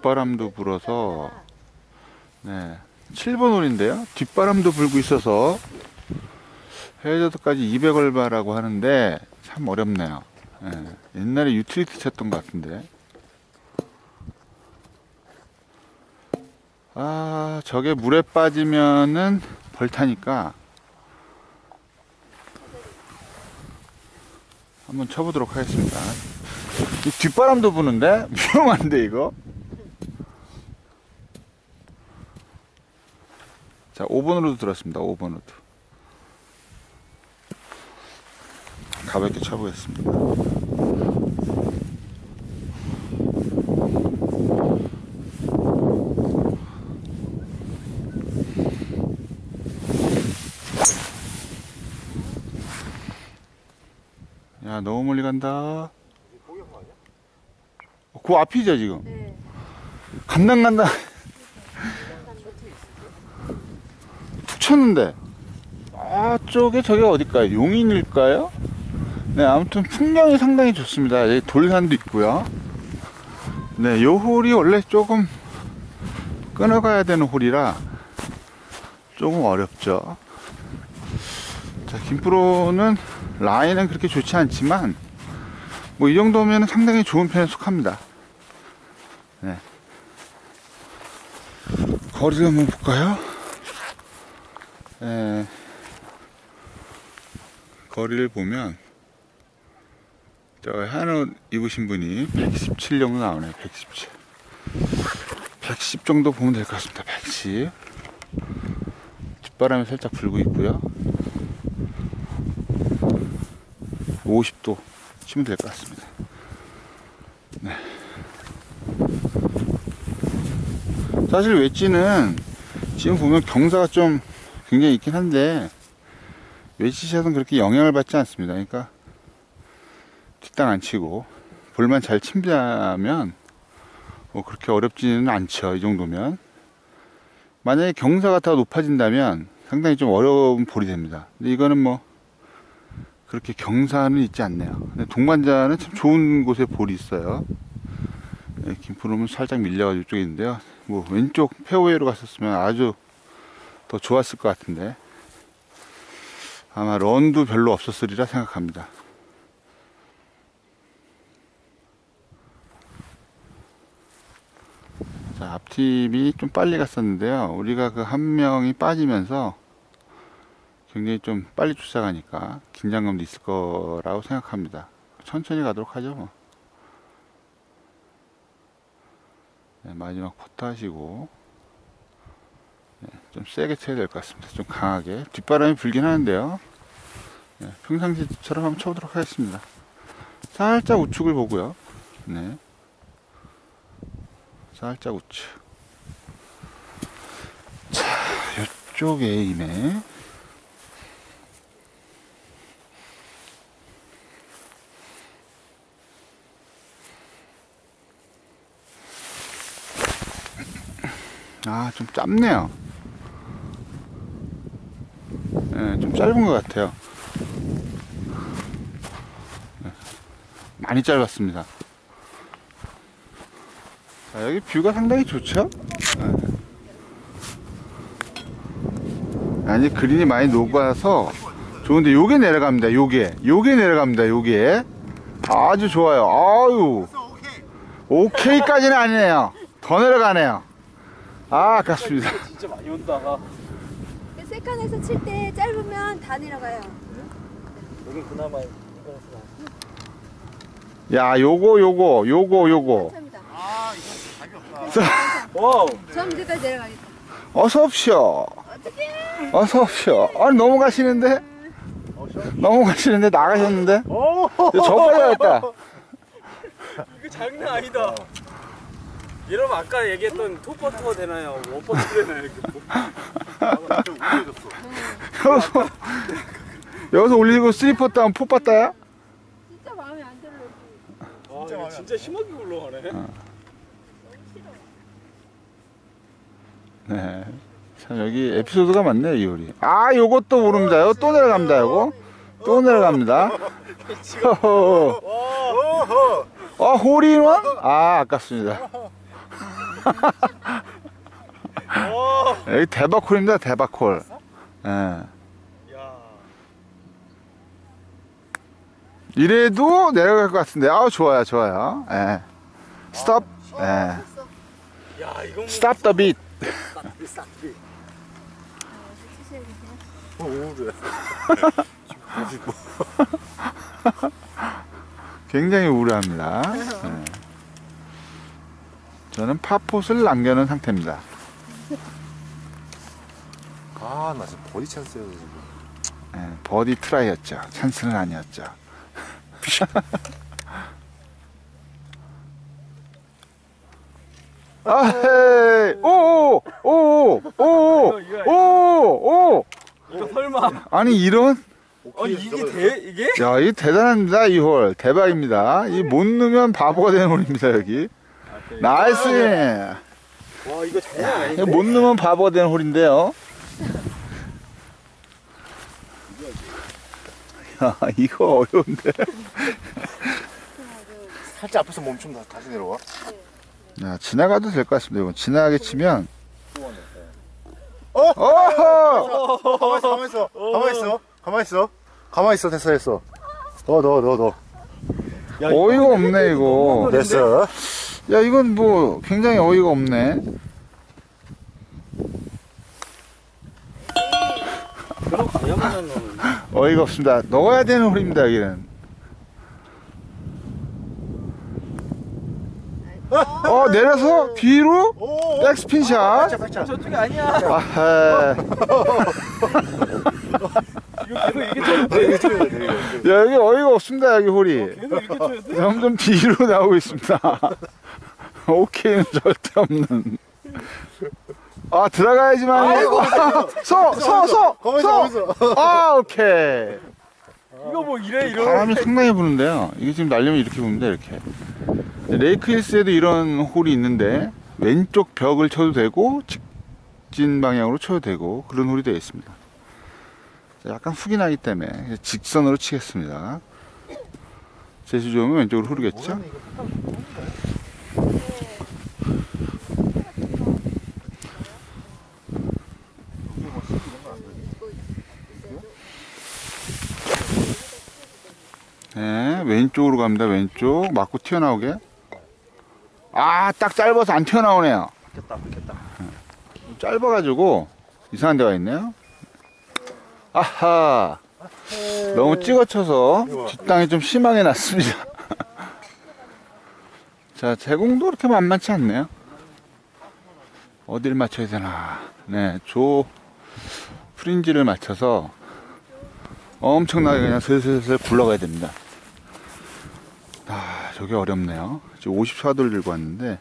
뒷바람도 불어서 네 7번 홀인데요. 뒷바람도 불고 있어서 해저드까지 200얼바라고 하는데 참 어렵네요. 예, 옛날에 유틸리티 쳤던 것 같은데. 아 저게 물에 빠지면은 벌타니까 한번 쳐보도록 하겠습니다. 이 뒷바람도 부는데? 위험한데 이거 자 5번으로도 들었습니다 5번으로도. 가볍게 쳐보겠습니다. 야 너무 멀리 간다. 어, 그 앞이죠 지금? 네. 간당 간당 쳤는데. 아 쪽에 저게 어딜까요? 용인일까요? 네 아무튼 풍경이 상당히 좋습니다. 여기 돌산도 있고요. 네요 홀이 원래 조금 끊어가야 되는 홀이라 조금 어렵죠. 자 김프로는 라인은 그렇게 좋지 않지만 뭐 이 정도면 상당히 좋은 편에 속합니다. 거리를 한번 볼까요? 에, 거리를 보면 저 한옷 입으신 분이 117 정도 나오네요. 117. 110 정도 보면 될 것 같습니다. 110. 뒷바람이 살짝 불고 있고요. 50도 치면 될 것 같습니다. 사실 웨지는 지금 보면 경사가 좀 굉장히 있긴 한데 웨지샷은 그렇게 영향을 받지 않습니다. 그러니까 뒷땅 안 치고 볼만 잘 친다면 뭐 그렇게 어렵지는 않죠. 이 정도면 만약에 경사가 더 높아진다면 상당히 좀 어려운 볼이 됩니다. 근데 이거는 뭐 그렇게 경사는 있지 않네요. 근데 동반자는 참 좋은 곳에 볼이 있어요. 네, 김프로는 살짝 밀려가지고 이쪽에 있는데요. 뭐 왼쪽 페어웨이로 갔었으면 아주 더 좋았을 것 같은데 아마 런도 별로 없었으리라 생각합니다. 자, 앞팀이 좀 빨리 갔었는데요. 우리가 그 한 명이 빠지면서 굉장히 좀 빨리 쫓아가니까 긴장감도 있을 거라고 생각합니다. 천천히 가도록 하죠. 뭐. 네, 마지막 퍼트 하시고 네, 좀 세게 쳐야 될 것 같습니다. 좀 강하게 뒷바람이 불긴 하는데요. 네, 평상시처럼 한번 쳐보도록 하겠습니다. 살짝 우측을 보고요. 네, 살짝 우측. 자, 이쪽 에임에 아, 좀 짧네요. 예, 좀 짧은 것 같아요. 예, 많이 짧았습니다. 자, 여기 뷰가 상당히 좋죠? 예. 아니, 그린이 많이 녹아서 좋은데, 요게 내려갑니다, 요게. 요게 내려갑니다, 요게. 아주 좋아요. 아유. 오케이까지는 아니네요. 더 내려가네요. 아, 아깝습니다. 진짜 많이 온다. 그 세컨에서 칠 때 짧으면 다 내려가요. 여기 그나마 인터넷 야, 요거, 요거, 요거, 요거. 감사합니다. 와우. 저 문제까지 내려가겠다. 어서 오십시오. 어떡해. 어서 오십시오. 아니, 넘어가시는데? 넘어가시는데 나가셨는데? 오. 저 빨리 왔다. 이거 장난 아니다. 여러분 아까 얘기했던 투퍼트가 되나요? 원퍼트 되나요? 이렇게 여기서, 여기서 올리고 쓰리퍼 다운 포 빠따야? 진짜 마음에 안 들어. 아, 이거 진짜 심하게 굴러가네. 네. 참, 여기 에피소드가 많네요, 이 우리. 아, 요것도 모릅니다. 요거 또 내려갑니다, 요거. 또 내려갑니다. 어, 홀인원? 아, 아깝습니다. 와. 여기 대박홀입니다, 대박홀. 예. 야. 이래도 내려갈 것 같은데. 아, 좋아요, 좋아요. 예. 스톱. 예. 스탑 더 빛. 굉장히 우울합니다. 예. 저는 파폿을 남겨놓은 상태입니다. 아, 나 지금 버디 찬스여서 지금. 예, 버디 트라이였죠. 찬스는 아니었죠. 아, 헤이, 오, 오, 오, 오, 오, 오. 이거 설마. 아니 이런? 아니 이게 돼 이게? 야, 이 대단합니다 이 홀, 대박입니다. 이 못 넣으면 바보가 되는 홀입니다 여기. 나이스. 와 이거 장난 아닌데. 못 넣으면 바보가 되는 홀인데요. 야, 이거 어려운데. 살짝 앞에서 다- 다시 내려와. 야, 지나가도 될 것 같습니다. 이건 지나가게 치면. 어? 어허! 가만 있어, 가만 있어, 가만 있어, 가만 있어, 가만 있어, 됐어, 됐어. 너, 너. 야, 어이가 없네, 이거. 됐어. 야, 이건 뭐, 굉장히 어이가 없네. 어이가 없습니다. 넣어야 되는 홀입니다, 여기는. 어, 내려서 뒤로 오, 백스핀샷. 살짝. 저쪽이 아니야. 아하. 돼. 야, 여기 어이가 없습니다, 여기 홀이. 돼. 점점 뒤로 나오고 있습니다. 오케이는 절대 없는. 아, 들어가야지만. 아이고. 서, 서, 서, 가만 있어, 가만 서. 있어. 아, 오케이. 이거 뭐 이래 이러. 바람이 상당히 부는데요. 이게 지금 날리면 이렇게 붑니다, 이렇게. 레이크 힐스에도 이런 홀이 있는데, 왼쪽 벽을 쳐도 되고, 직진 방향으로 쳐도 되고, 그런 홀이 되어 있습니다. 자, 약간 훅이 나기 때문에 직선으로 치겠습니다. 좋으면 왼쪽으로 흐르겠죠? 네, 왼쪽으로 갑니다. 왼쪽 맞고 튀어나오게. 아, 딱 짧아서 안 튀어나오네요. 됐다, 됐다. 짧아가지고 이상한 데가 있네요. 아하. 너무 찍어쳐서 뒷땅이 좀 심하게 났습니다. 자, 제공도 그렇게 만만치 않네요. 어디를 맞춰야 되나. 네, 조 프린지를 맞춰서 엄청나게 그냥 슬슬슬 굴러가야 됩니다. 아, 저게 어렵네요. 지금 54도를 들고 왔는데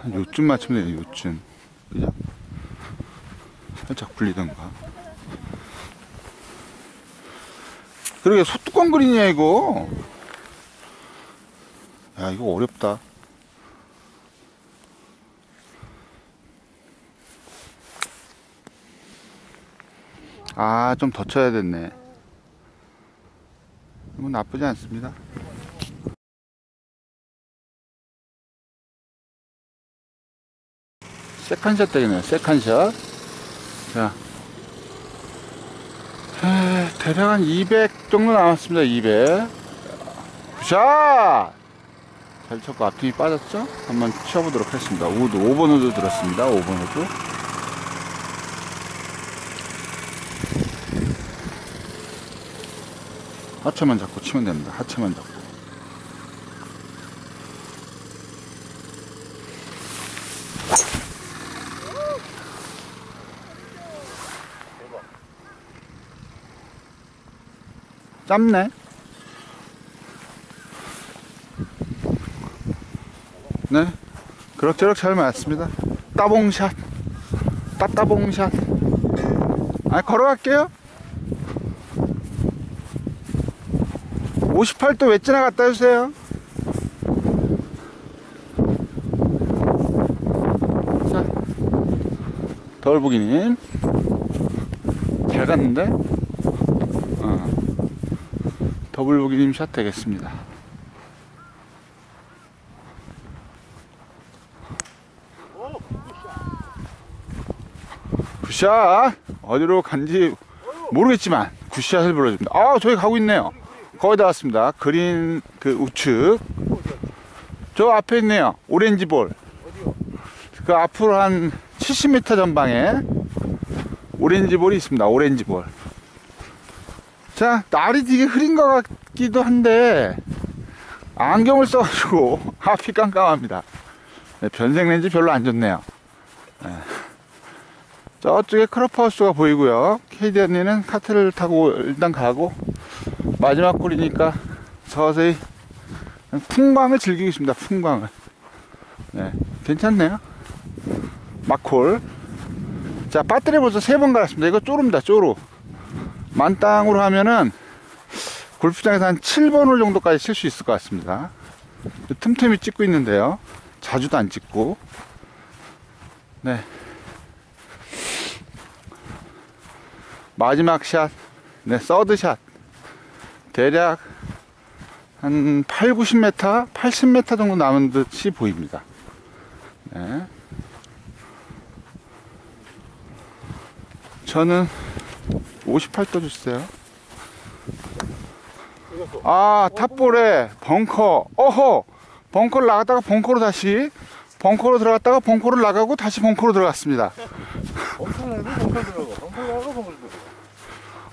한 요쯤 맞추면 돼요, 요쯤. 그죠? 살짝 굴리던가. 그러게, 소뚜껑 그리냐, 이거. 야, 이거 어렵다. 아, 좀 더 쳐야 됐네. 뭐 나쁘지 않습니다. 세컨샷 되겠네요. 세컨샷. 자. 에, 대략 한 200 정도 남았습니다. 200. 굿샷! 잘 쳤고 앞팀이 빠졌죠? 한번 치워보도록 하겠습니다. 우드 5번 우드 들었습니다. 5번 우드. 하체만 잡고 치면 됩니다. 하체만 잡고. 짧네. 네. 그럭저럭 잘 맞습니다. 따봉샷. 따따봉샷. 아, 걸어갈게요. 58도 외지나 갖다 주세요. 자, 덜보기님. 잘 갔는데? 어. 더블 보기님 샷 되겠습니다. 굿샷! 어디로 간지 모르겠지만 굿샷을 불러줍니다. 아, 저기 가고 있네요. 거의 다 왔습니다. 그린 그 우측. 저 앞에 있네요. 오렌지 볼. 그 앞으로 한 70m 전방에 오렌지 볼이 있습니다. 오렌지 볼. 자, 날이 되게 흐린 것 같기도 한데, 안경을 써가지고 앞이 깜깜합니다. 네, 변색 렌즈 별로 안 좋네요. 네. 저쪽에 크로퍼하우스가 보이고요. KD 언니는 카트를 타고 일단 가고, 마지막 골이니까 서서히 풍광을 즐기고 있습니다. 풍광을. 네, 괜찮네요. 막콜. 자, 배터리 벌써 세 번 갈았습니다. 이거 쪼릅니다, 쪼로. 만땅으로 하면은 골프장에서 한 7번 홀 정도까지 칠 수 있을 것 같습니다. 틈틈이 찍고 있는데요. 자주도 안 찍고. 네. 마지막 샷. 네, 서드 샷. 대략 한 8, 90m, 80m 정도 남은 듯이 보입니다. 네. 저는 58도 주세요. 아, 탑볼에 벙커. 어허! 벙커를 나갔다가 벙커로 다시, 벙커로 들어갔다가 벙커로 나가고 다시 벙커로 들어갔습니다.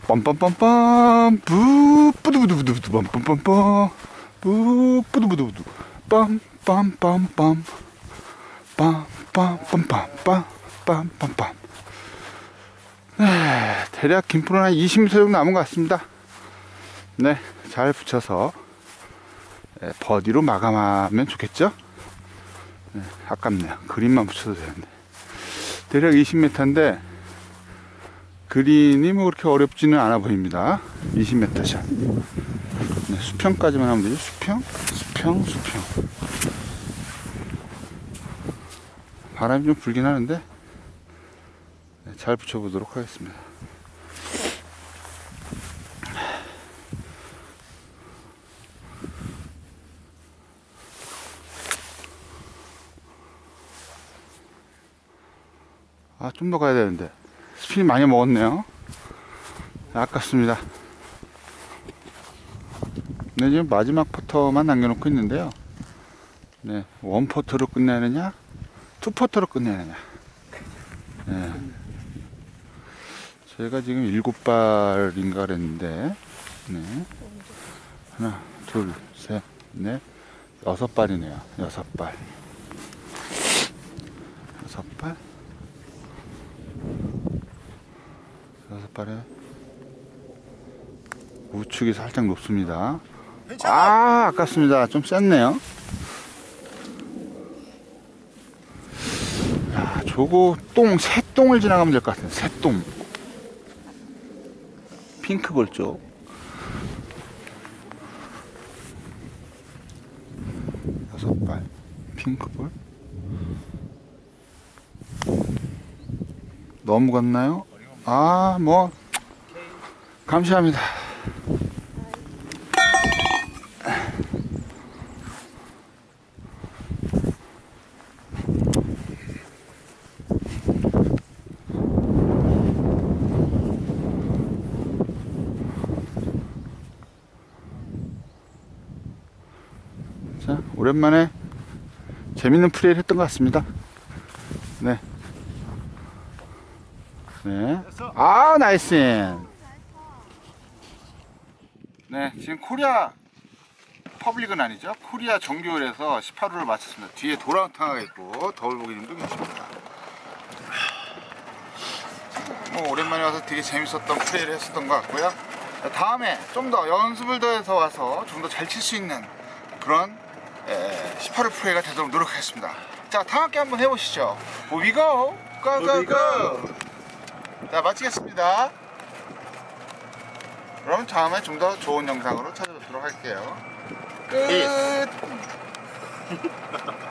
빰빰빰빰, 부, 뿌두부두부두부, 빰빰빰빰, 부, 뿌두부두부두, 빰빰빰빰, 빰빰빰빰빰, 빰빰빰. 네, 대략 김프로는 한 20m 정도 남은 것 같습니다. 네, 잘 붙여서 네, 버디로 마감하면 좋겠죠? 네, 아깝네요. 그린만 붙여도 되는데. 대략 20m인데, 그린이 뭐 그렇게 어렵지는 않아 보입니다. 20m 샷. 네, 수평까지만 하면 되죠. 수평, 수평, 수평. 바람이 좀 불긴 하는데 네, 잘 붙여보도록 하겠습니다. 아, 좀 더 가야 되는데. 스피드 많이 먹었네요. 아깝습니다. 네, 지금 마지막 퍼터만 남겨놓고 있는데요. 네, 원 퍼터로 끝내느냐, 투 퍼터로 끝내느냐. 네. 제가 지금 일곱 발인가 그랬는데, 네. 하나, 둘, 셋, 넷, 여섯 발이네요. 여섯 발. 여섯 발. 여섯 발에 우측이 살짝 높습니다. 아, 아깝습니다. 좀 셌네요. 야, 저거 똥, 새똥을 지나가면 될 것 같아요. 새똥. 핑크볼 쪽. 여섯 발. 핑크볼. 너무 갔나요? 아, 뭐, 감사합니다. 자, 오랜만에 재밌는 플레이를 했던 것 같습니다. 네. 네. 아, 나이스. 네, 지금 코리아 퍼블릭은 아니죠. 코리아 정규홀에서 18호를 마쳤습니다. 뒤에 도랑탕가 있고 더울보기님도 계십니다. 뭐 오랜만에 와서 되게 재밌었던 플레이를 했었던 것 같고요. 자, 다음에 좀 더 연습을 더 해서 와서 좀 더 잘 칠 수 있는 그런 18호 플레이가 되도록 노력하겠습니다. 자, 다 함께 한번 해보시죠. We go, go, go, go. 자, 마치겠습니다. 그럼 다음에 좀 더 좋은 영상으로 찾아뵙도록 할게요. 끝.